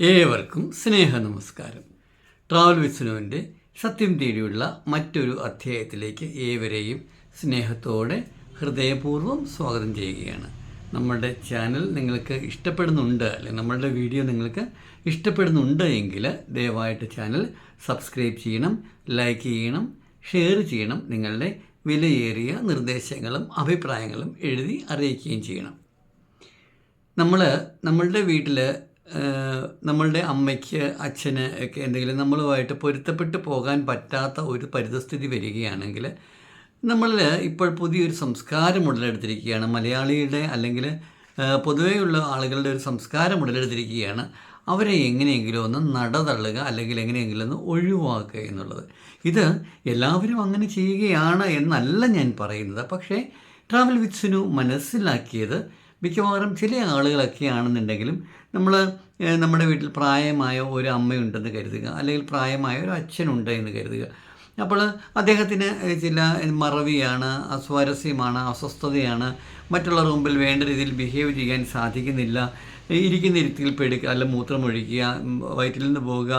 ഏവർക്കും സ്നേഹ നമസ്കാരം ട്രാവൽ വിസ്നുവിന്റെ സത്യം തേടിയുള്ള മറ്റൊരു അധ്യായത്തിലേക്ക് ഏവരെയും സ്നേഹത്തോടെ ഹൃദയപൂർവം സ്വാഗതം ചെയ്യുകയാണ്. നമ്മളുടെ ചാനൽ നിങ്ങൾക്ക് ഇഷ്ടപ്പെടുന്നുണ്ട് അല്ലെങ്കിൽ നമ്മളുടെ വീഡിയോ നിങ്ങൾക്ക് ഇഷ്ടപ്പെടുന്നുണ്ട് എങ്കിൽ ദയവായിട്ട് ചാനൽ സബ്സ്ക്രൈബ് ചെയ്യണം ലൈക്ക് ചെയ്യണം ഷെയർ ചെയ്യണം നിങ്ങളുടെ വിലയേറിയ നിർദ്ദേശങ്ങളും അഭിപ്രായങ്ങളും എഴുതി അറിയിക്കുകയും ചെയ്യണം. നമ്മൾ നമ്മളുടെ വീട്ടിൽ നമ്മളുടെ അമ്മയ്ക്ക് അച്ഛന് ഒക്കെ എന്തെങ്കിലും നമ്മളുമായിട്ട് പൊരുത്തപ്പെട്ട് പോകാൻ പറ്റാത്ത ഒരു പരിതസ്ഥിതി വരികയാണെങ്കിൽ നമ്മളിൽ ഇപ്പോൾ പുതിയൊരു സംസ്കാരം ഉടലെടുത്തിരിക്കുകയാണ്. മലയാളിയുടെ അല്ലെങ്കിൽ പൊതുവെയുള്ള ആളുകളുടെ ഒരു സംസ്കാരം ഉടലെടുത്തിരിക്കുകയാണ്. അവരെ എങ്ങനെയെങ്കിലും ഒന്ന് നടതള്ളുക അല്ലെങ്കിൽ എങ്ങനെയെങ്കിലും ഒന്ന് ഒഴിവാക്കുക എന്നുള്ളത്. ഇത് എല്ലാവരും അങ്ങനെ ചെയ്യുകയാണ് എന്നല്ല ഞാൻ പറയുന്നത്. പക്ഷേ ട്രാവൽ വിത്സിനു മനസ്സിലാക്കിയത് മിക്കവാറും ചില ആളുകളൊക്കെ ആണെന്നുണ്ടെങ്കിലും നമ്മൾ നമ്മുടെ വീട്ടിൽ പ്രായമായ ഒരു അമ്മയുണ്ടെന്ന് കരുതുക അല്ലെങ്കിൽ പ്രായമായ ഒരു അച്ഛനുണ്ട് എന്ന് കരുതുക. അപ്പോൾ അദ്ദേഹത്തിന് ചില മറവിയാണ് അസ്വാരസ്യമാണ് അസ്വസ്ഥതയാണ് മറ്റുള്ളവർ മുമ്പിൽ വേണ്ട രീതിയിൽ ബിഹേവ് ചെയ്യാൻ സാധിക്കുന്നില്ല. ഇരിക്കുന്ന രീതിയിൽ പെടുക്കുക അല്ല മൂത്രമൊഴിക്കുക വയറ്റിൽ നിന്ന് പോവുക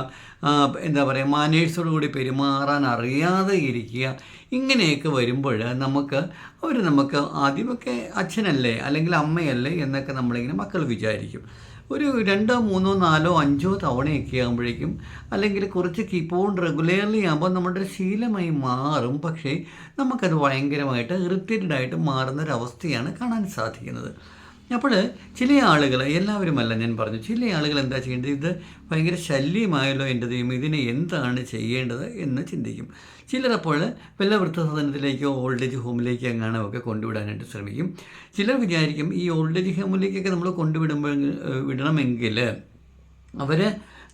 എന്താ പറയുക മാനേഴ്സോട് കൂടി പെരുമാറാൻ അറിയാതെ ഇരിക്കുക. ഇങ്ങനെയൊക്കെ വരുമ്പോൾ നമുക്ക് അവർ നമുക്ക് ആദ്യമൊക്കെ അച്ഛനല്ലേ അല്ലെങ്കിൽ അമ്മയല്ലേ എന്നൊക്കെ നമ്മളിങ്ങനെ മക്കൾ വിചാരിക്കും. ഒരു രണ്ടോ മൂന്നോ നാലോ അഞ്ചോ തവണയൊക്കെ ആകുമ്പോഴേക്കും അല്ലെങ്കിൽ കുറച്ച് കീപ്പ് ഓൺ റെഗുലർലി ആകുമ്പോൾ നമ്മുടെ ഒരു ശീലമായി മാറും. പക്ഷേ നമുക്കത് ഭയങ്കരമായിട്ട് ഇറിറ്റേറ്റഡ് ആയിട്ട് മാറുന്നൊരവസ്ഥയാണ് കാണാൻ സാധിക്കുന്നത്. അപ്പോൾ ചില ആളുകൾ എല്ലാവരുമല്ല ഞാൻ പറഞ്ഞു ചില ആളുകൾ എന്താ ചെയ്യേണ്ടത്? ഇത് ഭയങ്കര ശല്യമായല്ലോ എന്റെ ദൈവം ഇതിനെ എന്താണ് ചെയ്യേണ്ടത് എന്ന് ചിന്തിക്കും. ചിലർ അപ്പോൾ വല്ല വൃദ്ധസദനത്തിലേക്കോ ഓൾഡ് ഏജ് ഹോമിലേക്കോ എങ്ങാനോ ഒക്കെ കൊണ്ടുവിടാനായിട്ട് ശ്രമിക്കും. ചിലർ വിചാരിക്കും ഈ ഓൾഡ് ഏജ് ഹോമിലേക്കൊക്കെ നമ്മൾ കൊണ്ടുവിടുമ്പോൾ വിടണമെങ്കിൽ അവർ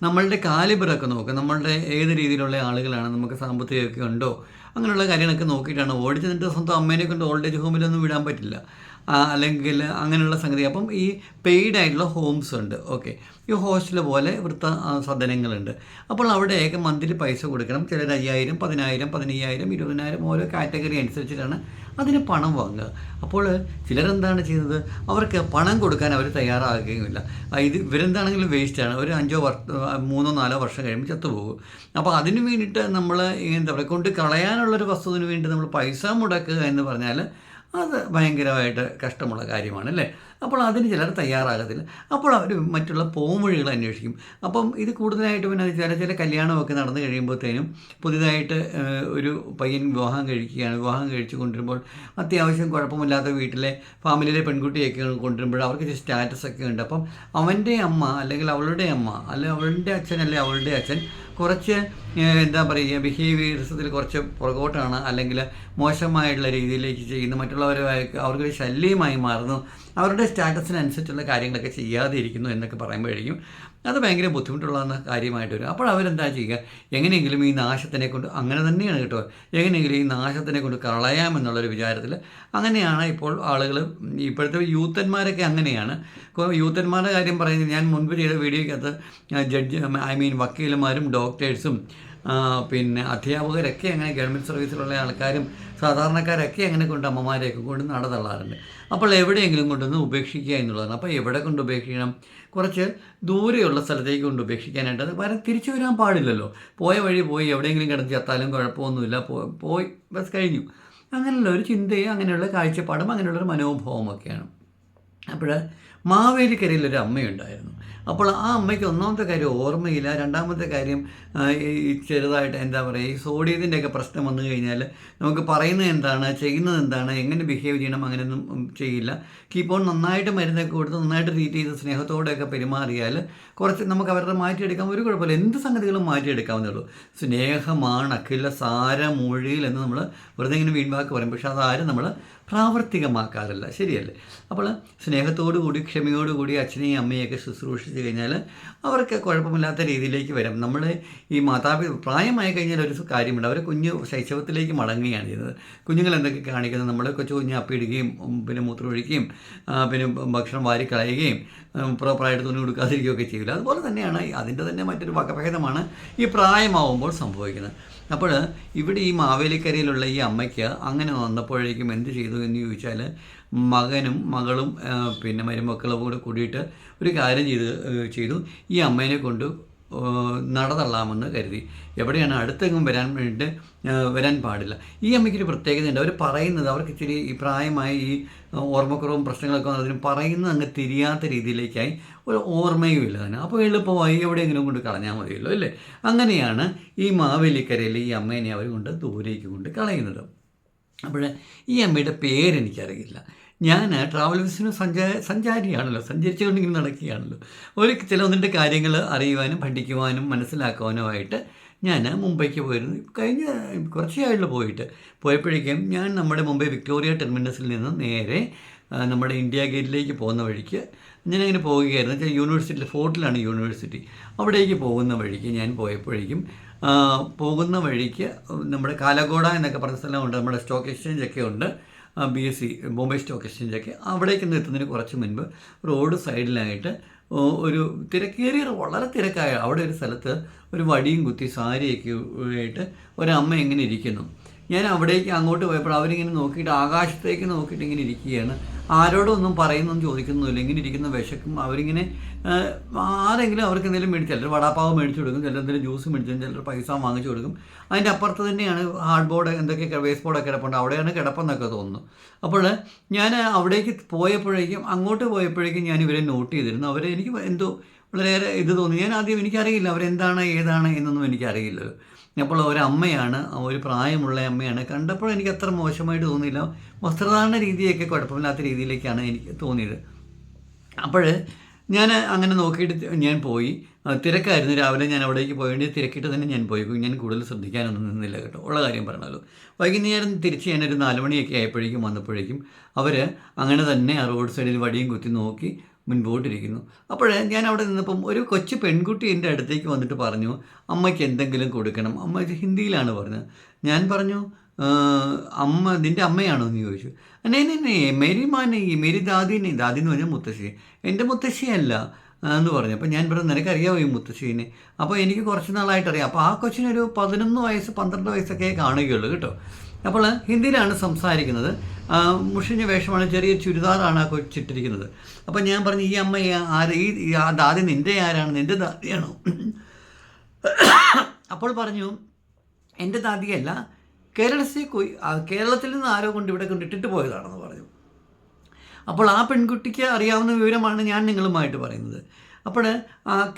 നമ്മളുടെ കാലിബറൊക്കെ നോക്കുക നമ്മളുടെ ഏത് രീതിയിലുള്ള ആളുകളാണ്? നമുക്ക് സാമ്പത്തികമൊക്കെ ഉണ്ടോ? അങ്ങനെയുള്ള കാര്യങ്ങളൊക്കെ നോക്കിയിട്ടാണ് ഓടിച്ച് നിന്നിട്ട് സ്വന്തം അമ്മേനെ കൊണ്ട് ഓൾഡ് ഏജ് ഹോമിലൊന്നും വിടാൻ പറ്റില്ല. അല്ലെങ്കിൽ അങ്ങനെയുള്ള സംഗതി. അപ്പം ഈ പെയ്ഡ് ആയിട്ടുള്ള ഹോംസ് ഉണ്ട്. ഓക്കെ ഈ ഹോസ്റ്റൽ പോലെ വൃത്ത സദനങ്ങളുണ്ട് അപ്പോൾ അവിടെയൊക്കെ മന്ത്ലി പൈസ കൊടുക്കണം. ചിലർ അയ്യായിരം പതിനായിരം പതിനയ്യായിരം ഇരുപതിനായിരം ഓരോ കാറ്റഗറി അനുസരിച്ചിട്ടാണ് അതിന് പണം വാങ്ങുക. അപ്പോൾ ചിലരെന്താണ് ചെയ്യുന്നത്? അവർക്ക് പണം കൊടുക്കാൻ അവർ തയ്യാറാകുകയുമില്ല. ഇത് ഇവരെന്താണെങ്കിലും വേസ്റ്റാണ് ഒരു അഞ്ചോ വർഷ മൂന്നോ നാലോ വർഷം കഴിയുമ്പോൾ ചത്തുപോകും. അപ്പോൾ അതിന് വേണ്ടിയിട്ട് നമ്മൾ എന്താ പറയുക കൊണ്ട് കളയാനുള്ളൊരു വസ്തുവിന് വേണ്ടി നമ്മൾ പൈസ മുടക്കുക എന്ന് പറഞ്ഞാൽ അത് ഭയങ്കരമായിട്ട് കഷ്ടമുള്ള കാര്യമാണ് അല്ലേ അപ്പോൾ അതിന് ചിലർ തയ്യാറാകത്തില്ല. അപ്പോൾ അവർ മറ്റുള്ള പോംവഴികൾ അന്വേഷിക്കും. അപ്പം ഇത് കൂടുതലായിട്ട് പിന്നെ ചില ചില കല്യാണമൊക്കെ നടന്നു കഴിയുമ്പോഴത്തേനും പുതിയതായിട്ട് ഒരു പയ്യൻ വിവാഹം കഴിക്കുകയാണ്. വിവാഹം കഴിച്ച് കൊണ്ടുവരുമ്പോൾ അത്യാവശ്യം കുഴപ്പമില്ലാത്ത വീട്ടിലെ ഫാമിലിയിലെ പെൺകുട്ടിയൊക്കെ കൊണ്ടുവരുമ്പോൾ അവർക്ക് സ്റ്റാറ്റസ് ഒക്കെ ഉണ്ട്. അപ്പം അവന്റെ അമ്മ അല്ലെങ്കിൽ അവളുടെ അമ്മ അല്ലെങ്കിൽ അവളുടെ അച്ഛൻ അല്ലെങ്കിൽ അവളുടെ അച്ഛൻ കുറച്ച് എന്താ പറയുക ബിഹേവിയർസത്തിൽ കുറച്ച് പുറകോട്ടാണ് അല്ലെങ്കിൽ മോശമായിട്ടുള്ള രീതിയിലേക്ക് ചെയ്യുന്നു. മറ്റുള്ളവരുമായി അവർക്കൊരു ശല്യമായി മാറുന്നു. അവരുടെ സ്റ്റാറ്റസിനനുസരിച്ചുള്ള കാര്യങ്ങളൊക്കെ ചെയ്യാതെ ഇരിക്കുന്നു എന്നൊക്കെ പറയുമ്പോഴേക്കും അത് ഭയങ്കര ബുദ്ധിമുട്ടുള്ള കാര്യമായിട്ട് വരും അപ്പോൾ അവരെന്താ ചെയ്യുക? എങ്ങനെയെങ്കിലും ഈ നാശത്തിനെ കൊണ്ട് അങ്ങനെ തന്നെയാണ് കേട്ടോ. എങ്ങനെയെങ്കിലും ഈ നാശത്തിനെ കൊണ്ട് കളയാമെന്നുള്ളൊരു വിചാരത്തിൽ അങ്ങനെയാണ് ഇപ്പോൾ ആളുകൾ ഇപ്പോഴത്തെ യൂത്തന്മാരൊക്കെ അങ്ങനെയാണ്. യൂത്തന്മാരുടെ കാര്യം പറയുന്നത് ഞാൻ മുൻപ് ചെയ്ത വീഡിയോയ്ക്കകത്ത് ജഡ്ജ് ഐ മീൻ വക്കീലന്മാരും ഡോക്ടേഴ്സും പിന്നെ അധ്യാപകരൊക്കെ അങ്ങനെ ഗവൺമെന്റ് സർവീസിലുള്ള ആൾക്കാരും സാധാരണക്കാരൊക്കെ അങ്ങനെ കൊണ്ട് അമ്മമാരെയൊക്കെ കൊണ്ട് നടതള്ളാറുണ്ട് അപ്പോൾ എവിടെയെങ്കിലും കൊണ്ടുവന്ന് ഉപേക്ഷിക്കുക എന്നുള്ളതാണ്. അപ്പോൾ എവിടെ കൊണ്ട് ഉപേക്ഷിക്കണം? കുറച്ച് ദൂരെയുള്ള സ്ഥലത്തേക്ക് കൊണ്ട് ഉപേക്ഷിക്കാനായിട്ട് വരെ തിരിച്ചു വരാൻ പാടില്ലല്ലോ. പോയ വഴി പോയി എവിടെയെങ്കിലും കിടന്ന് ചത്താലും കുഴപ്പമൊന്നുമില്ല. പോയി ബസ് കഴിഞ്ഞു. അങ്ങനെയുള്ള ഒരു ചിന്തയും അങ്ങനെയുള്ള കാഴ്ചപ്പാടും അങ്ങനെയുള്ളൊരു മനോഭാവമൊക്കെയാണ്. അപ്പോൾ മാവേലിക്കരയിൽ ഒരു അമ്മയുണ്ടായിരുന്നു അപ്പോൾ ആ അമ്മയ്ക്ക് ഒന്നാമത്തെ കാര്യം ഓർമ്മയില്ല. രണ്ടാമത്തെ കാര്യം ഈ ചെറുതായിട്ട് എന്താ പറയുക ഈ സോഡിയത്തിന്റെ ഒക്കെ പ്രശ്നം വന്നു കഴിഞ്ഞാൽ നമുക്ക് പറയുന്നത് എന്താണ് ചെയ്യുന്നത് എന്താണ് എങ്ങനെ ബിഹേവ് ചെയ്യണം അങ്ങനെയൊന്നും ചെയ്യില്ല. കീപ്പോൾ നന്നായിട്ട് മരുന്നൊക്കെ കൊടുത്ത് നന്നായിട്ട് ട്രീറ്റ് ചെയ്ത് സ്നേഹത്തോടെയൊക്കെ പെരുമാറിയാൽ കുറച്ച് നമുക്ക് അവരുടെ മാറ്റിയെടുക്കാൻ ഒരു കുഴപ്പമില്ല. എന്ത് സംഗതികളും മാറ്റിയെടുക്കാവുന്നേ ഉള്ളൂ. സ്നേഹമാണ് അഖില സാരമൊഴിയിൽ എന്ന് നമ്മൾ വെറുതെ ഇങ്ങനെ വീൺവാക്ക് പറയും. പക്ഷെ അതാരും നമ്മൾ പ്രാവർത്തികമാക്കാറില്ല. ശരിയല്ലേ? അപ്പോൾ സ്നേഹത്തോടു കൂടി ക്ഷമയോടുകൂടി അച്ഛനെയും അമ്മയെയൊക്കെ ശുശ്രൂഷിച്ച് കഴിഞ്ഞാൽ അവർക്ക് കുഴപ്പമില്ലാത്ത രീതിയിലേക്ക് വരാം. നമ്മൾ ഈ മാതാപി പ്രായമായി കഴിഞ്ഞാൽ ഒരു കാര്യമുണ്ട്. അവർ കുഞ്ഞു ശൈശവത്തിലേക്ക് മടങ്ങുകയാണ് ചെയ്യുന്നത്. കുഞ്ഞുങ്ങൾ എന്തൊക്കെ കാണിക്കുന്നത് നമ്മൾ കൊച്ചു കുഞ്ഞ് അപ്പിടുകയും ഉം, പിന്നെ മൂത്രമൊഴിക്കുകയും പിന്നെ ഭക്ഷണം വാരി കളയുകയും പ്രോപ്പറായിട്ട് തുണി കൊടുക്കാതിരിക്കുകയൊക്കെ ചെയ്യില്ല. അതുപോലെ തന്നെയാണ് അതിന്റെ തന്നെ മറ്റൊരു വകഭേദമാണ് ഈ പ്രായമാവുമ്പോൾ സംഭവിക്കുന്നത്. അപ്പോൾ ഇവിടെ ഈ മാവേലിക്കരയിലുള്ള ഈ അമ്മയ്ക്ക് അങ്ങനെ വന്നപ്പോഴേക്കും എന്ത് ചെയ്തു എന്ന് ചോദിച്ചാൽ മകനും മകളും പിന്നെ മരുമക്കളും കൂടെ കൂടിയിട്ട് ഒരു കാര്യം ചെയ്ത് ചെയ്തു. ഈ അമ്മേനെ കൊണ്ട് നടതള്ളാമെന്ന് കരുതി. എവിടെയാണ് അടുത്തെങ്ങും വരാൻ വേണ്ടിയിട്ട് വരാൻ പാടില്ല. ഈ അമ്മയ്ക്കൊരു പ്രത്യേകതയുണ്ട്. അവർ പറയുന്നത് അവർക്ക് ഇച്ചിരി ഈ പ്രായമായി ഈ ഓർമ്മക്കുറവും പ്രശ്നങ്ങളൊക്കെ വന്നതിനും പറയുന്നത് അങ്ങ് തിരിയാത്ത രീതിയിലേക്കായി ഒരു ഓർമ്മയും ഇല്ല തന്നെ അപ്പോൾ എളുപ്പമായി എവിടെയെങ്കിലും കൊണ്ട് കളഞ്ഞാൽ മതിയല്ലോ അല്ലേ? അങ്ങനെയാണ് ഈ മാവേലിക്കരയിൽ ഈ അമ്മേനെ അവർ കൊണ്ട് ദൂരേക്ക് കൊണ്ട് കളയുന്നത്. അപ്പോൾ ഈ അമ്മയുടെ പേരെനിക്കറിയില്ല. ഞാൻ ട്രാവൽ ബിസിനസ് സഞ്ചാ സഞ്ചാരിയാണല്ലോ. സഞ്ചരിച്ചുകൊണ്ടിങ്ങനെ നടക്കുകയാണല്ലോ. ഒരു ചില ഒന്നിന്റെ കാര്യങ്ങൾ അറിയുവാനും പഠിക്കുവാനും മനസ്സിലാക്കുവാനുമായിട്ട് ഞാൻ മുംബൈക്ക് പോയിരുന്നു. കഴിഞ്ഞ കുറച്ചായുള്ള പോയിട്ട്. പോയപ്പോഴേക്കും ഞാൻ നമ്മുടെ മുംബൈ വിക്ടോറിയ ടെർമിനസിൽ നിന്ന് നേരെ നമ്മുടെ ഇന്ത്യ ഗേറ്റിലേക്ക് പോകുന്ന വഴിക്ക് ഞാനങ്ങനെ പോവുകയായിരുന്നു. വെച്ചാൽ യൂണിവേഴ്സിറ്റി ഫോർട്ടിലാണ് യൂണിവേഴ്സിറ്റി. അവിടേക്ക് പോകുന്ന വഴിക്ക് ഞാൻ പോയപ്പോഴേക്കും പോകുന്ന വഴിക്ക് നമ്മുടെ കാലഗോഡ എന്നൊക്കെ പറഞ്ഞ സ്ഥലമുണ്ട്. നമ്മുടെ സ്റ്റോക്ക് എക്സ്ചേഞ്ച് ഒക്കെ ഉണ്ട്. B S C Bombay stock എക്സ്ചേഞ്ചൊക്കെ അവിടേക്ക് എത്തുന്നതിന് കുറച്ച് മുൻപ് റോഡ് സൈഡിലായിട്ട് ഒരു തിരക്കേറിയ വളരെ തിരക്കായ അവിടെ ഒരു സ്ഥലത്ത് ഒരു വടിയും കുത്തി സാരിയൊക്കെ ആയിട്ട് ഒരമ്മ എങ്ങനെ ഇരിക്കുന്നു? ഞാൻ അവിടേക്ക് അങ്ങോട്ട് പോയപ്പോൾ അവരിങ്ങനെ നോക്കിയിട്ട് ആകാശത്തേക്ക് നോക്കിയിട്ട് ഇങ്ങനെ ഇരിക്കുകയാണ്. ആരോടൊന്നും പറയുന്നൊന്നും ചോദിക്കുന്നില്ല ഇങ്ങനെ ഇരിക്കുന്ന വിശക്കും. അവരിങ്ങനെ ആരെങ്കിലും അവർക്ക് എന്തെങ്കിലും മേടിച്ചു ചിലർ വടാപ്പാവ് മേടിച്ചു കൊടുക്കും ചിലർ എന്തെങ്കിലും ജ്യൂസ് മേടിച്ചു ചിലർ പൈസ വാങ്ങിച്ചു കൊടുക്കും. അതിന്റെ അപ്പുറത്ത് തന്നെയാണ് ഹാർഡ് ബോർഡ് എന്തൊക്കെ വേസ്റ്റ് ബോർഡൊക്കെ കിടപ്പുണ്ട്. അവിടെയാണ് കിടപ്പെന്നൊക്കെ തോന്നുന്നു. അപ്പോൾ ഞാൻ അവിടേക്ക് പോയപ്പോഴേക്കും അങ്ങോട്ട് പോയപ്പോഴേക്കും ഞാൻ ഇവരെ നോട്ട് ചെയ്തിരുന്നു. അവരെ എനിക്ക് എന്തോ വളരെയേറെ ഇത് തോന്നി. ഞാൻ ആദ്യം എനിക്കറിയില്ല അവരെന്താണ് ഏതാണ് എന്നൊന്നും എനിക്കറിയില്ലല്ലോ. അപ്പോൾ ഒരമ്മയാണ് ഒരു പ്രായമുള്ള അമ്മയാണ്. കണ്ടപ്പോൾ എനിക്ക് അത്ര മോശമായിട്ട് തോന്നിയില്ല. വസ്ത്രധാരണ രീതിയൊക്കെ കുഴപ്പമില്ലാത്ത രീതിയിലേക്കാണ് എനിക്ക് തോന്നിയത്. അപ്പോൾ ഞാൻ അങ്ങനെ നോക്കിയിട്ട് ഞാൻ പോയി. തിരക്കായിരുന്നു. രാവിലെ ഞാൻ അവിടേക്ക് പോയേണ്ടി തിരക്കിട്ട് തന്നെ ഞാൻ പോയി. ഞാൻ കൂടുതൽ ശ്രദ്ധിക്കാനൊന്നും നിന്നില്ല കേട്ടോ. ഉള്ള കാര്യം പറഞ്ഞല്ലോ വൈകുന്നേരം തിരിച്ച് ഞാനൊരു നാലുമണിയൊക്കെ ആയപ്പോഴേക്കും വന്നപ്പോഴേക്കും അവർ അങ്ങനെ തന്നെ ആ റോഡ് സൈഡിൽ വടിയും കുത്തി നോക്കി മുൻപോട്ടിരിക്കുന്നു. അപ്പോൾ ഞാൻ അവിടെ നിന്നപ്പം ഒരു കൊച്ചു പെൺകുട്ടി എന്റെ അടുത്തേക്ക് വന്നിട്ട് പറഞ്ഞു അമ്മയ്ക്ക് എന്തെങ്കിലും കൊടുക്കണം. അമ്മ ഹിന്ദിയിലാണ് പറഞ്ഞത്. ഞാൻ പറഞ്ഞു അമ്മ നിന്റെ അമ്മയാണോ? എന്ന് ചോദിച്ചു. നേ നേ നേ മേരി മാനെ മേരി ദാദിനെ ദാദി എന്ന് പറഞ്ഞാൽ മുത്തശ്ശി. എന്റെ മുത്തശ്ശിയല്ല. എന്ന് പറഞ്ഞു. അപ്പോൾ ഞാൻ പറഞ്ഞു നിനക്കറിയാമോ ഈ മുത്തശ്ശീനെ? അപ്പോൾ എനിക്ക് കുറച്ച് നാളായിട്ട് അറിയാം അപ്പോൾ ആ കൊച്ചിനൊരു പതിനൊന്ന് വയസ്സ് പന്ത്രണ്ട് വയസ്സൊക്കെ കാണുകയുള്ളൂ കേട്ടോ. അപ്പോൾ ഹിന്ദിയിലാണ് സംസാരിക്കുന്നത്. മുഷിഞ്ഞ വേഷമാണ് ചെറിയ ചുരിദാറാണ് ആ കൊച്ചിട്ടിരിക്കുന്നത്. അപ്പോൾ ഞാൻ പറഞ്ഞു ഈ അമ്മ ആര്? ഈ ദാദി നിന്റെ ആരാണ്? നിന്റെ ദാദിയാണോ? അപ്പോൾ പറഞ്ഞു എന്റെ ദാദിയല്ല കേരളത്തിൽ കേരളത്തിൽ നിന്ന് ആരോ കൊണ്ട് ഇവിടെ കൊണ്ടിട്ടിട്ട് പോയതാണെന്ന് പറഞ്ഞു. അപ്പോൾ ആ പെൺകുട്ടിക്ക് അറിയാവുന്ന വിവരമാണ് ഞാൻ നിങ്ങളുമായിട്ട് പറയുന്നത്. അപ്പോൾ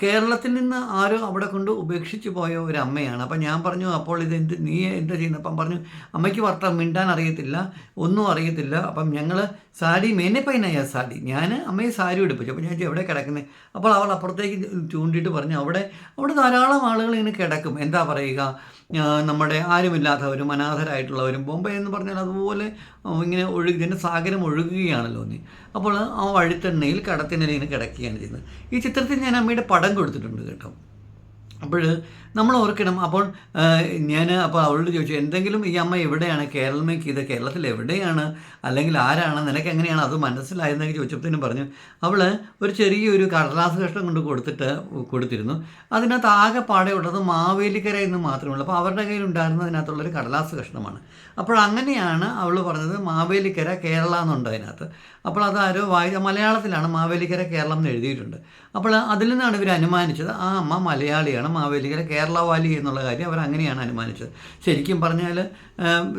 കേരളത്തിൽ നിന്ന് ആരോ അവിടെ കൊണ്ട് ഉപേക്ഷിച്ച് പോയ ഒരു അമ്മയാണ് അപ്പം ഞാൻ പറഞ്ഞു അപ്പോൾ ഇത് എന്ത് നീ എന്താ ചെയ്യുന്നത് അപ്പം പറഞ്ഞു അമ്മയ്ക്ക് വർത്തം മിണ്ടാൻ അറിയത്തില്ല ഒന്നും അറിയത്തില്ല. അപ്പം ഞങ്ങൾ സാരി മേനെ പൈനായ സാരി. ഞാൻ അമ്മയെ സാരി എടുപ്പിച്ചു അപ്പോൾ ഞാൻ എവിടെ കിടക്കുന്നത് അപ്പോൾ അവൾ അപ്പുറത്തേക്ക് ചൂണ്ടിയിട്ട് പറഞ്ഞു അവിടെ അവിടെ ധാരാളം ആളുകൾ ഇങ്ങനെ കിടക്കും. എന്താ പറയുക? നമ്മുടെ ആരുമില്ലാത്തവരും അനാഥരായിട്ടുള്ളവരും ബോംബെ എന്ന് പറഞ്ഞാൽ അതുപോലെ ഇങ്ങനെ ഒഴുകി ഇതിന്റെ സാഗരം ഒഴുകുകയാണല്ലോ നീ. അപ്പോൾ ആ വഴിത്തെണ്ണയിൽ കടത്തിനെ ഇങ്ങനെ കിടക്കുകയാണ് ചെയ്യുന്നത്. ഈ ചിത്രത്തിൽ ഞാൻ അമ്മയുടെ പടം കൊടുത്തിട്ടുണ്ട് കേട്ടോ. അപ്പോൾ നമ്മൾ ഓർക്കണം. അപ്പോൾ ഞാൻ അപ്പോൾ അവളോട് ചോദിച്ചു എന്തെങ്കിലും ഈ അമ്മ എവിടെയാണ്? കേരളമേക്ക് ഇത് കേരളത്തിൽ എവിടെയാണ്? അല്ലെങ്കിൽ ആരാണ്? നിനക്ക് എങ്ങനെയാണ്? അത് മനസ്സിലായതെന്നൊക്കെ ചോദിച്ചപ്പോഴത്തേനും പറഞ്ഞു അവൾ ഒരു ചെറിയൊരു കടലാസ് കഷ്ണം കൊണ്ട് കൊടുത്തിട്ട് കൊടുത്തിരുന്നു. അതിനകത്ത് ആകെ പാടെ ഉള്ളത് മാവേലിക്കര എന്ന് മാത്രമേ ഉള്ളൂ. അപ്പോൾ അവരുടെ കയ്യിൽ ഉണ്ടായിരുന്നതിനകത്തുള്ളൊരു കടലാസ് കഷ്ണമാണ്. അപ്പോൾ അങ്ങനെയാണ് അവൾ പറഞ്ഞത് മാവേലിക്കര കേരള എന്നുണ്ട് അതിനകത്ത്. അപ്പോൾ അതാരോ വായി മലയാളത്തിലാണ് മാവേലിക്കര കേരളം എന്ന് എഴുതിയിട്ടുണ്ട്. അപ്പോൾ അതിൽ നിന്നാണ് ഇവർ അനുമാനിച്ചത് ആ അമ്മ മലയാളിയാണ് മാവേലിക്കര കേരള വാലി എന്നുള്ള കാര്യം അവർ അങ്ങനെയാണ് അനുമാനിച്ചത്. ശരിക്കും പറഞ്ഞാൽ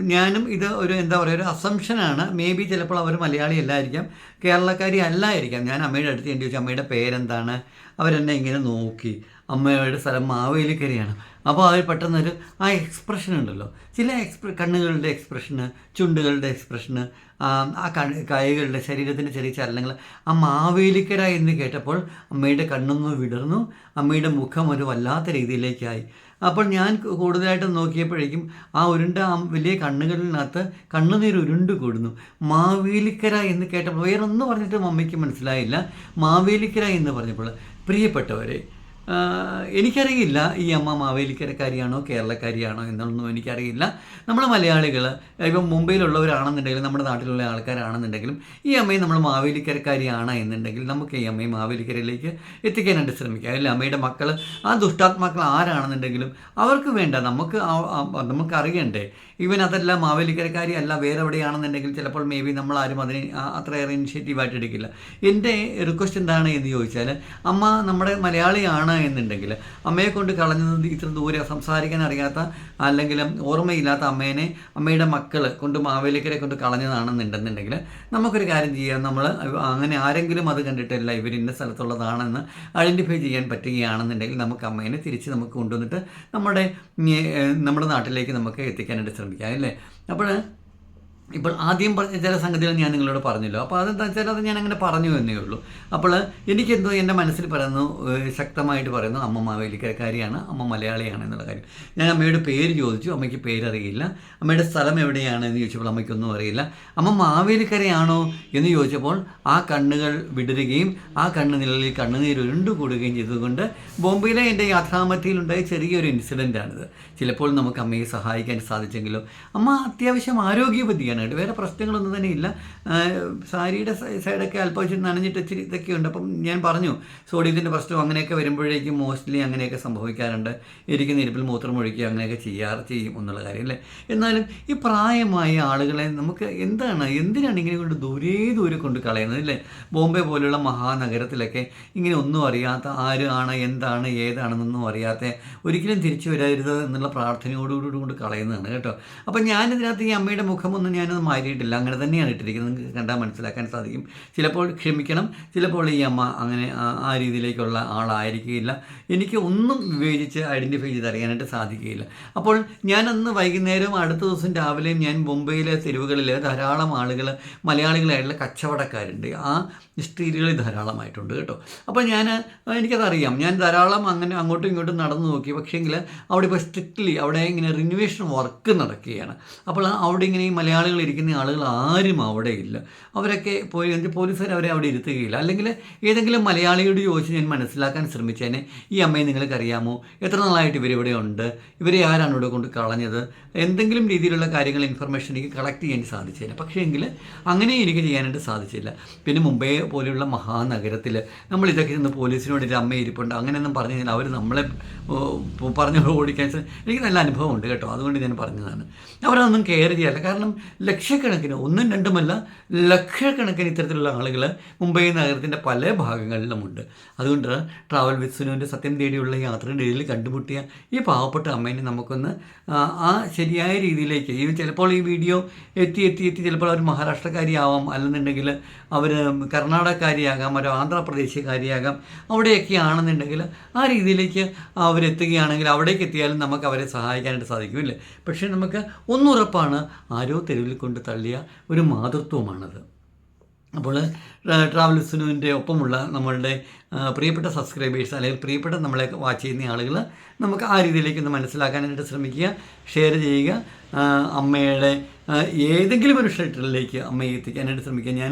ഞാനും ഇത് ഒരു എന്താ പറയുക ഒരു അസംഷനാണ് മേ ബി ചിലപ്പോൾ അവർ മലയാളി അല്ലായിരിക്കാം. കേരളക്കാരി അല്ലായിരിക്കാം. ഞാൻ അമ്മയുടെ അടുത്ത് ഞാൻ ചോദിച്ചു അമ്മയുടെ പേരെന്താണ്? അവരെന്നെ ഇങ്ങനെ നോക്കി. അമ്മയുടെ സ്ഥലം മാവേലിക്കരയാണ്. അപ്പോൾ അവർ പെട്ടെന്നൊരു ആ എക്സ്പ്രഷൻ ഉണ്ടല്ലോ. ചില എക്സ്പ്ര കണ്ണുകളുടെ എക്സ്പ്രഷന് ചുണ്ടുകളുടെ എക്സ്പ്രഷന് ആ കൈകളുടെ ശരീരത്തിന്റെ ചെറിയ ചലനങ്ങൾ. ആ മാവേലിക്കര എന്ന് കേട്ടപ്പോൾ അമ്മയുടെ കണ്ണൊന്ന് വിടർന്നു. അമ്മയുടെ മുഖം ഒരു വല്ലാത്ത രീതിയിലേക്കായി. അപ്പോൾ ഞാൻ കൂടുതലായിട്ട് നോക്കിയപ്പോഴേക്കും ആ ഉരുണ്ട ആ വലിയ കണ്ണുകളിനകത്ത് കണ്ണുനീർ ഉരുണ്ട് കൂടുന്നു. മാവേലിക്കര എന്ന് കേട്ടപ്പോൾ വേറൊന്നും പറഞ്ഞിട്ട് അമ്മയ്ക്ക് മനസ്സിലായില്ല. മാവേലിക്കര എന്ന് പറഞ്ഞപ്പോൾ പ്രിയപ്പെട്ടവരെ എനിക്കറിയില്ല ഈ അമ്മ മാവേലിക്കരക്കാരിയാണോ കേരളക്കാരിയാണോ എന്നൊന്നും എനിക്കറിയില്ല. നമ്മൾ മലയാളികൾ ഇപ്പം മുംബൈയിലുള്ളവരാണെന്നുണ്ടെങ്കിലും നമ്മുടെ നാട്ടിലുള്ള ആൾക്കാരാണെന്നുണ്ടെങ്കിലും ഈ അമ്മയെ നമ്മൾ മാവേലിക്കരക്കാരിയാണ് എന്നുണ്ടെങ്കിൽ നമുക്ക് ഈ അമ്മയെ മാവേലിക്കരയിലേക്ക് എത്തിക്കാനായിട്ട് ശ്രമിക്കാം. അല്ലെ? അമ്മയുടെ മക്കൾ ആ ദുഷ്ടാത്മാക്കൾ ആരാണെന്നുണ്ടെങ്കിലും അവർക്ക് വേണ്ട നമുക്ക് അറിയണ്ടേ ഈവൻ അതല്ല മാവേലിക്കരക്കാരി അല്ല വേറെ എവിടെയാണെന്നുണ്ടെങ്കിൽ ചിലപ്പോൾ മേ ബി നമ്മൾ ആരും അതിന് അത്രയേറെ ഇനിഷ്യേറ്റീവായിട്ട് എടുക്കില്ല. എന്റെ റിക്വസ്റ്റ് എന്താണ് എന്ന് ചോദിച്ചാൽ അമ്മ നമ്മുടെ മലയാളിയാണ് എന്നുണ്ടെങ്കിൽ അമ്മയെ കൊണ്ട് കളഞ്ഞത് ഇത്ര ദൂരെ സംസാരിക്കാൻ അറിയാത്ത അല്ലെങ്കിൽ ഓർമ്മയില്ലാത്ത അമ്മേനെ അമ്മയുടെ മക്കൾ കൊണ്ട് മാവേലിക്കരെ കൊണ്ട് കളഞ്ഞതാണെന്നുണ്ടെന്നുണ്ടെങ്കിൽ നമുക്കൊരു കാര്യം ചെയ്യാം. നമ്മൾ അങ്ങനെ ആരെങ്കിലും അത് കണ്ടിട്ടല്ല ഇവർ ഇന്ന സ്ഥലത്തുള്ളതാണെന്ന് ഐഡന്റിഫൈ ചെയ്യാൻ പറ്റുകയാണെന്നുണ്ടെങ്കിൽ നമുക്ക് അമ്മേനെ തിരിച്ച് നമുക്ക് കൊണ്ടുവന്നിട്ട് നമ്മുടെ നമ്മുടെ നാട്ടിലേക്ക് നമുക്ക് എത്തിക്കാനായിട്ട് ശ്രമിക്കാം. അല്ലേ? അപ്പോൾ ഇപ്പോൾ ആദ്യം പറഞ്ഞ ചില സംഗതികൾ ഞാൻ നിങ്ങളോട് പറഞ്ഞല്ലോ. അപ്പോൾ അതെന്താ വെച്ചാൽ അത് ഞാൻ അങ്ങനെ പറഞ്ഞു എന്നേ ഉള്ളൂ. അപ്പോൾ എനിക്കെന്തോ എന്റെ മനസ്സിൽ പറയുന്നു ശക്തമായിട്ട് പറയുന്നു അമ്മ മാവേലിക്കരക്കാരിയാണ് അമ്മ മലയാളിയാണ് എന്നുള്ള കാര്യം. ഞാൻ അമ്മയുടെ പേര് ചോദിച്ചു അമ്മയ്ക്ക് പേരറിയില്ല. അമ്മയുടെ സ്ഥലം എവിടെയാണ് എന്ന് ചോദിച്ചപ്പോൾ അമ്മയ്ക്കൊന്നും അറിയില്ല. അമ്മ മാവേലിക്കരയാണോ എന്ന് ചോദിച്ചപ്പോൾ ആ കണ്ണുകൾ വിടരുകയും ആ കണ്ണുനിഴലിൽ കണ്ണുനീര് ഉരുണ്ടു കൂടുകയും ചെയ്തുകൊണ്ട് ബോംബെയിലെ എന്റെ യാഥാമത്തിയിലുണ്ടായ ചെറിയൊരു ഇൻസിഡന്റാണിത് ചിലപ്പോൾ നമുക്ക് അമ്മയെ സഹായിക്കാൻ സാധിച്ചെങ്കിലോ. അമ്മ അത്യാവശ്യം ആരോഗ്യവതിയാണ്. കേട്ടോ വേറെ പ്രശ്നങ്ങളൊന്നും തന്നെ ഇല്ല. സാരിയുടെ സൈഡൊക്കെ അല്പം നനഞ്ഞിട്ട് ഇച്ചിരി ഇതൊക്കെ ഉണ്ട്. അപ്പം ഞാൻ പറഞ്ഞു സോഡിയത്തിന്റെ പ്രശ്നം അങ്ങനെയൊക്കെ വരുമ്പോഴേക്കും മോസ്റ്റ്ലി അങ്ങനെയൊക്കെ സംഭവിക്കാറുണ്ട്. ഇരിക്കുന്ന ഇരിപ്പിൽ മൂത്രം ഒഴിക്കുക അങ്ങനെയൊക്കെ ചെയ്യാറ് ചെയ്യും എന്നുള്ള കാര്യം അല്ലേ? എന്നാലും ഈ പ്രായമായ ആളുകളെ നമുക്ക് എന്താണ് എന്തിനാണ് ഇങ്ങനെ കൊണ്ട് ദൂരെ ദൂരെ കൊണ്ട് കളയുന്നത് അല്ലേ? ബോംബെ പോലുള്ള മഹാനഗരത്തിലൊക്കെ ഇങ്ങനെ ഒന്നും അറിയാത്ത ആരാണ് എന്താണ് ഏതാണെന്നൊന്നും അറിയാത്ത ഒരിക്കലും തിരിച്ചു വരരുത് എന്നുള്ള പ്രാർത്ഥനയോടുകൂടി കൊണ്ട് കളയുന്നതാണ് കേട്ടോ. അപ്പം ഞാനിതിനകത്ത് ഈ അമ്മയുടെ മുഖമൊന്നും ഞാനത് മാറ്റിയിട്ടില്ല. അങ്ങനെ തന്നെയാണ് ഇട്ടിരിക്കുന്നത്. നിങ്ങൾക്ക് കണ്ടാൽ മനസ്സിലാക്കാൻ സാധിക്കും. ചിലപ്പോൾ ക്ഷമിക്കണം. ചിലപ്പോൾ ഈ അമ്മ അങ്ങനെ ആ- രീതിയിലേക്കുള്ള ആളായിരിക്കുകയില്ല. എനിക്ക് ഒന്നും വിവേചിച്ച് ഐഡന്റിഫൈ ചെയ്ത് അറിയാനായിട്ട് സാധിക്കുകയില്ല. അപ്പോൾ ഞാൻ അന്ന് വൈകുന്നേരം അടുത്ത ദിവസം രാവിലെയും ഞാൻ മുംബൈയിലെ തെരുവുകളിൽ ധാരാളം ആളുകൾ മലയാളികളായിട്ടുള്ള കച്ചവടക്കാരുണ്ട്. ആ സ്ത്രീകൾ ധാരാളമായിട്ടുണ്ട് കേട്ടോ. അപ്പോൾ ഞാൻ എനിക്കതറിയാം. ഞാൻ ധാരാളം അങ്ങനെ അങ്ങോട്ടും ഇങ്ങോട്ടും നടന്നു നോക്കി. പക്ഷേങ്കിൽ അവിടെ ഇപ്പോൾ സ്ട്രിക്ട്ലി അവിടെ ഇങ്ങനെ റിനുവേഷൻ വർക്ക് നടക്കുകയാണ്. അപ്പോൾ അവിടെ ഇങ്ങനെ ഈ മലയാളികൾ ഇരിക്കുന്ന ആളുകൾ ആരും അവിടെ ഇല്ല. അവരൊക്കെ പോയി എന്നിട്ട് പോലീസുകാർ അവരെ അവിടെ ഇരുത്തുകയില്ല. അല്ലെങ്കിൽ ഏതെങ്കിലും മലയാളിയോട് ചോദിച്ച് ഞാൻ മനസ്സിലാക്കാൻ ശ്രമിച്ചേനെ ഈ അമ്മയെ നിങ്ങൾക്കറിയാമോ എത്ര നാളായിട്ട് ഇവരിവിടെ ഉണ്ട്? ഇവരെ ആരാണ് ഇവിടെ കൊണ്ട് കളഞ്ഞത്? എന്തെങ്കിലും രീതിയിലുള്ള കാര്യങ്ങൾ ഇൻഫർമേഷൻ എനിക്ക് കളക്ട് ചെയ്യാൻ സാധിച്ചില്ല പക്ഷേ എങ്കിൽ അങ്ങനെ എനിക്ക് ചെയ്യാനായിട്ട് സാധിച്ചില്ല. പിന്നെ മുംബൈ പോലെയുള്ള മഹാനഗരത്തിൽ നമ്മൾ ഇതൊക്കെ ചെന്ന് പോലീസിനോട് ഒരു അമ്മ ഇരിപ്പുണ്ട് അങ്ങനെയൊന്നും പറഞ്ഞു കഴിഞ്ഞാൽ അവർ നമ്മളെ പറഞ്ഞു ഓടിക്കാൻ എനിക്ക് നല്ല അനുഭവമുണ്ട് കേട്ടോ. അതുകൊണ്ട് ഞാൻ പറഞ്ഞതാണ്. അവരതൊന്നും കെയർ ചെയ്യാറില്ല കാരണം ലക്ഷക്കണക്കിന് ഒന്നും രണ്ടുമല്ല ലക്ഷക്കണക്കിന് ഇത്തരത്തിലുള്ള ആളുകൾ മുംബൈ നഗരത്തിന്റെ പല ഭാഗങ്ങളിലുമുണ്ട് അതുകൊണ്ട് ട്രാവൽ വിത്ത് സത്യം തേടിയുള്ള യാത്രയുടെ ഇടയിൽ കണ്ടുമുട്ടിയ ഈ പാവപ്പെട്ട അമ്മേനെ നമുക്കൊന്ന് ആ, ശരിയായ രീതിയിലേക്ക് ഈ ചിലപ്പോൾ ഈ വീഡിയോ എത്തി എത്തി എത്തി ചിലപ്പോൾ അവർ മഹാരാഷ്ട്രക്കാരിയാവാം. അല്ലെന്നുണ്ടെങ്കിൽ അവർ കർണാടകക്കാരിയാകാം ഒരു ആന്ധ്രാപ്രദേശുകാരിയാകാം അവിടെയൊക്കെ ആണെന്നുണ്ടെങ്കിൽ ആ രീതിയിലേക്ക് അവരെത്തുകയാണെങ്കിൽ അവിടേക്ക് എത്തിയാലും നമുക്ക് അവരെ സഹായിക്കാനായിട്ട് സാധിക്കും ഇല്ലേ പക്ഷേ നമുക്ക് ഒന്നുറപ്പാണ് ആരോ തെരുവിൽ കൊണ്ട് തള്ളിയ ഒരു മാതൃത്വമാണത്. അപ്പോൾ ട്രാവൽസിനുവിന്റെ ഒപ്പമുള്ള നമ്മളുടെ പ്രിയപ്പെട്ട സബ്സ്ക്രൈബേഴ്സ് അല്ലെങ്കിൽ പ്രിയപ്പെട്ട നമ്മളെ വാച്ച് ചെയ്യുന്ന ആളുകൾ നമുക്ക് ആ രീതിയിലേക്ക് ഒന്ന് മനസ്സിലാക്കാനായിട്ട് ശ്രമിക്കുക ഷെയർ ചെയ്യുക. അമ്മയുടെ ഏതെങ്കിലും ഒരു ഷെൽട്ടറിലേക്ക് അമ്മയെ എത്തിക്കാനായിട്ട് ശ്രമിക്കുക. ഞാൻ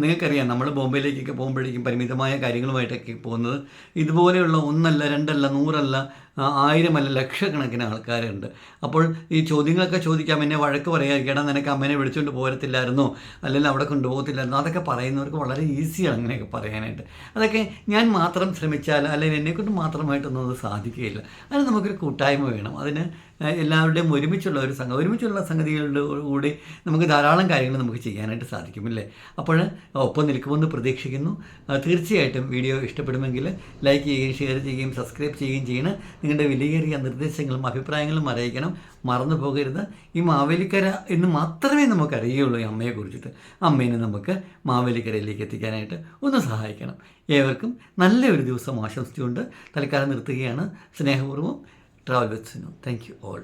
നിങ്ങൾക്കറിയാം നമ്മൾ ബോംബെയിലേക്കൊക്കെ പോകുമ്പോഴേക്കും പരിമിതമായ കാര്യങ്ങളുമായിട്ടൊക്കെ പോകുന്നത് ഇതുപോലെയുള്ള ഒന്നല്ല രണ്ടല്ല നൂറല്ല ആയിരമല്ല ലക്ഷക്കണക്കിന് ആൾക്കാരുണ്ട്. അപ്പോൾ ഈ ചോദ്യങ്ങളൊക്കെ ചോദിക്കാം എന്നെ വഴക്ക് പറയാതിരിക്കണം നിനക്ക് അമ്മേനെ വിളിച്ചുകൊണ്ട് പോരത്തില്ലായിരുന്നോ? അല്ലെങ്കിൽ അവിടെ കൊണ്ടുപോകത്തില്ലായിരുന്നോ? അതൊക്കെ പറയുന്നവർക്ക് വളരെ ഈസിയാണ് അങ്ങനെയൊക്കെ പറയാനായിട്ട്. അതൊക്കെ ഞാൻ മാത്രം ശ്രമിച്ചാൽ അല്ലെങ്കിൽ എന്നെക്കൊണ്ട് മാത്രമായിട്ടൊന്നും അത് സാധിക്കുകയില്ല. അതിന് നമുക്കൊരു കൂട്ടായ്മ വേണം. അതിന് എല്ലാവരുടെയും ഒരുമിച്ചുള്ള ഒരു സംഘം ഒരുമിച്ചുള്ള സംഗതികളുടെ കൂടി നമുക്ക് ധാരാളം കാര്യങ്ങൾ നമുക്ക് ചെയ്യാനായിട്ട് സാധിക്കും അല്ലേ അപ്പോൾ ഒപ്പം നിൽക്കുമെന്ന് പ്രതീക്ഷിക്കുന്നു. തീർച്ചയായിട്ടും വീഡിയോ ഇഷ്ടപ്പെടുമെങ്കിൽ ലൈക്ക് ചെയ്യുകയും ഷെയർ ചെയ്യുകയും സബ്സ്ക്രൈബ് ചെയ്യുകയും ചെയ്യണം. നിങ്ങളുടെ വിലയേറിയ നിർദ്ദേശങ്ങളും അഭിപ്രായങ്ങളും അറിയിക്കണം. മറന്നു പോകരുത്. ഈ മാവേലിക്കര എന്ന് മാത്രമേ നമുക്ക് ഈ അമ്മയെ കുറിച്ചിട്ട്. അമ്മേനെ നമുക്ക് മാവേലിക്കരയിലേക്ക് എത്തിക്കാനായിട്ട് ഒന്ന് സഹായിക്കണം. ഏവർക്കും നല്ലൊരു ദിവസം ആശംസിച്ചുകൊണ്ട് തൽക്കാലം നിർത്തുകയാണ്. സ്നേഹപൂർവം travel with Sinu. Thank you all.